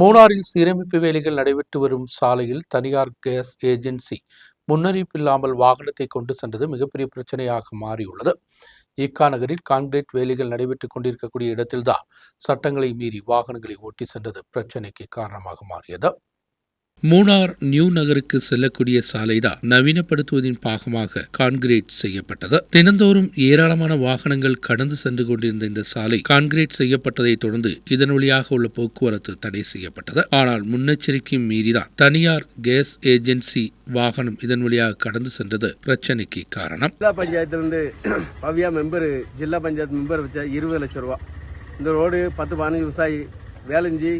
மூணாறில் சீரமைப்பு வேலைகள் நடைபெற்று வரும் சாலையில் தனியார் கேஸ் ஏஜென்சி முன்னறிவிப்பில்லாமல் வாகனத்தை கொண்டு சென்றது மிகப்பெரிய பிரச்சனையாக மாறியுள்ளது. ஈக்கா நகரில் கான்கிரீட் வேலைகள் நடைபெற்றுக் கொண்டிருக்கக்கூடிய இடத்தில்தான் சட்டங்களை மீறி வாகனங்களை ஓட்டி சென்றது பிரச்சனைக்கு காரணமாக மாறியது. மூணார் நியூ நகருக்கு செல்லக்கூடிய சாலைதான் நவீனப்படுத்துவதின் பாகமாக கான்கிரீட் செய்யப்பட்டது. தினந்தோறும் ஏராளமான வாகனங்கள் கடந்து சென்று கொண்டிருந்த இந்த சாலை கான்கிரீட் செய்யப்பட்டதை தொடர்ந்து இதன் வழியாக உள்ள போக்குவரத்து தடை செய்யப்பட்டது. ஆனால் முன்னெச்சரிக்கை மீறிதான் தனியார் கேஸ் ஏஜென்சி வாகனம் இதன் வழியாக கடந்து சென்றது பிரச்சனைக்கு காரணம். ஜில்லா பஞ்சாயத்துலேருந்து பவ்யா மெம்பர் ஜில்லா பஞ்சாயத்து மெம்பர் வச்சா இருபது லட்சம் ரூபா. இந்த ரோடு பத்து பதினஞ்சு விவசாயி வேலைஞ்சி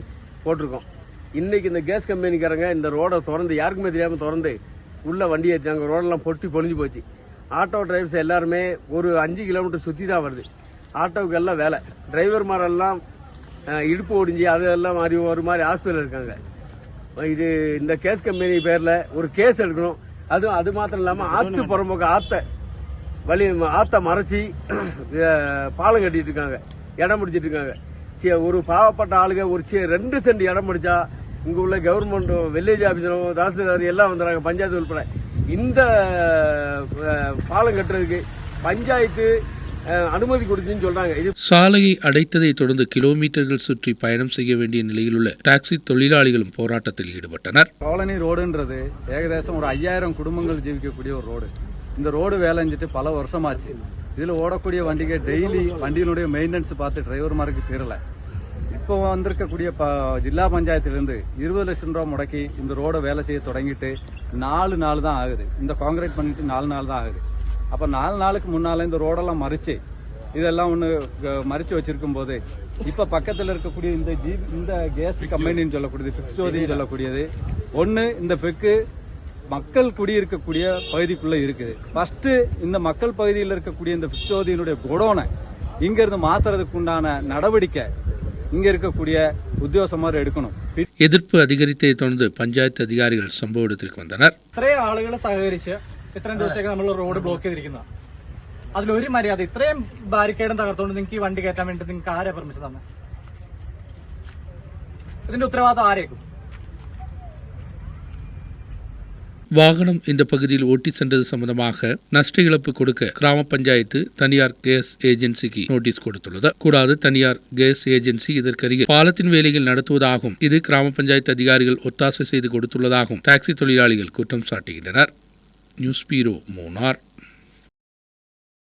போட்டிருக்கோம். இன்னைக்கு இந்த கேஸ் கம்பெனிக்காரங்க இந்த ரோடை திறந்து யாருக்குமே தெரியாமல் திறந்து உள்ள வண்டி ஏற்றினாங்க ரோடெல்லாம் பொட்டி பொழிஞ்சு போச்சு. ஆட்டோ டிரைவர்ஸ் எல்லாருமே ஒரு அஞ்சு கிலோமீட்டர் சுற்றி தான் வருது. ஆட்டோவுக்கு எல்லாம் வேலை. டிரைவர் மாரெல்லாம் அஹ், இடுப்பு ஒடிஞ்சு அதெல்லாம் மாதிரி ஒரு மாதிரி ஹாஸ்பிட்டல் இருக்காங்க. இது இந்த கேஸ் கம்பெனி பேரில் ஒரு கேஸ் எடுக்கணும். அதுவும் அது மாத்திரம் இல்லாமல் ஆற்று புறம்போக்கு ஆற்றை வழி ஆற்றை மறைச்சி பாலம் கட்டிட்டு இருக்காங்க. இடம் பிடிச்சிட்டு இருக்காங்க. சே ஒரு பாவப்பட்ட ஆளுங்க ஒரு சே ரெண்டு சென்ட் இடம் பிடிச்சா இங்கே உள்ள கவர்மெண்ட்டும் வில்லேஜ் ஆஃபீஸரும் தாசில்தார் எல்லாம் வந்துடுறாங்க பஞ்சாயத்து உள்பட இந்த பாலம் கட்டுறதுக்கு பஞ்சாயத்து அனுமதி கொடுத்துன்னு சொல்றாங்க. இது சாலையை அடைத்ததை தொடர்ந்து கிலோமீட்டர்கள் சுற்றி பயணம் செய்ய வேண்டிய நிலையில் உள்ள டாக்ஸி தொழிலாளிகளும் போராட்டத்தில் ஈடுபட்டனர். காலனி ரோடுன்றது ஏகദേശம் ஒரு ஐயாயிரம் குடும்பங்கள் ஜீவிக்கக்கூடிய ஒரு ரோடு. இந்த ரோடு வேலைஞ்சிட்டு பல வருஷமாச்சு. இதில் ஓடக்கூடிய வண்டிக்கு டெய்லி வண்டியினுடைய மெயின்டெனன்ஸ் பார்த்து டிரைவர்மாருக்கு தீரல. இப்போ வந்திருக்கக்கூடிய ப ஜில்லா பஞ்சாயத்திலிருந்து இருபது லட்சம் ரூபா முடக்கி இந்த ரோடை வேலை செய்ய தொடங்கிட்டு நாலு நாள் தான் ஆகுது. இந்த காங்கிரீட் பண்ணிட்டு நாலு நாள் தான் ஆகுது. அப்போ நாலு நாளுக்கு முன்னால் இந்த ரோடெல்லாம் மறிச்சு இதெல்லாம் ஒன்று மறிச்சு வச்சிருக்கும் போது இப்போ பக்கத்தில் இருக்கக்கூடிய இந்த ஜீ இந்த கேஸ் கம்பெனின்னு சொல்லக்கூடியது ஃபிக்ஸோதின்னு சொல்லக்கூடியது ஒன்று இந்த ஃபெக்கு மக்கள் குடியிருக்கக்கூடிய பகுதிக்குள்ள இருக்குது. ஃபர்ஸ்ட் இந்த மக்கள் பகுதியில் இருக்கக்கூடிய இந்த ஃபிக்ஸோதியினுடைய குடோனை இங்க இருந்து மாத்துறதுக்கு உண்டான நடவடிக்கை இங்கே இருக்கக்கூடிய உத்தியோகமார் எடுக்கணும் எதிர்ப்பு அதிகரித்ததை தொடர்ந்து பஞ்சாயத்து அதிகாரிகள் சம்பவ இடத்திற்கு வந்தனர் ഇത്രയും ആളുകൾ സഹകരിച്ച് ഇത്രയും ദിവസത്തേക്ക് നമ്മൾ റോഡ് ബ്ലോക്ക് ചെയ്തിരിക്കുന്ന. അതിലൊരു മര്യാദ ഇത്രയും ബാരിക്കേഡും തകർത്തുകൊണ്ട് നിങ്ങൾക്ക് ഈ വണ്ടി കയറ്റാൻ വേണ്ടി നിങ്ങൾക്ക് ആരെ പെർമിഷൻ തന്നെ? ഇതിന്റെ ഉത്തരവാദിത്വം ആരേക്കും? வாகனம் இந்த பகுதியில் ஓட்டி சென்றது சம்பந்தமாக நஷ்ட இழப்பு கொடுக்க கிராம பஞ்சாயத்து தனியார் கேஸ் ஏஜென்சிக்கு நோட்டீஸ் கொடுத்துள்ளது. கூடாது தனியார் கேஸ் ஏஜென்சி இதற்கருகில் பாலத்தின் வேலைகள் நடத்துவதாகவும் இது கிராம பஞ்சாயத்து அதிகாரிகள் ஒத்தாசை செய்து கொடுத்துள்ளதாகவும் டாக்ஸி தொழிலாளிகள் குற்றம் சாட்டுகின்றனர். நியூஸ் பீரோ மூனார்.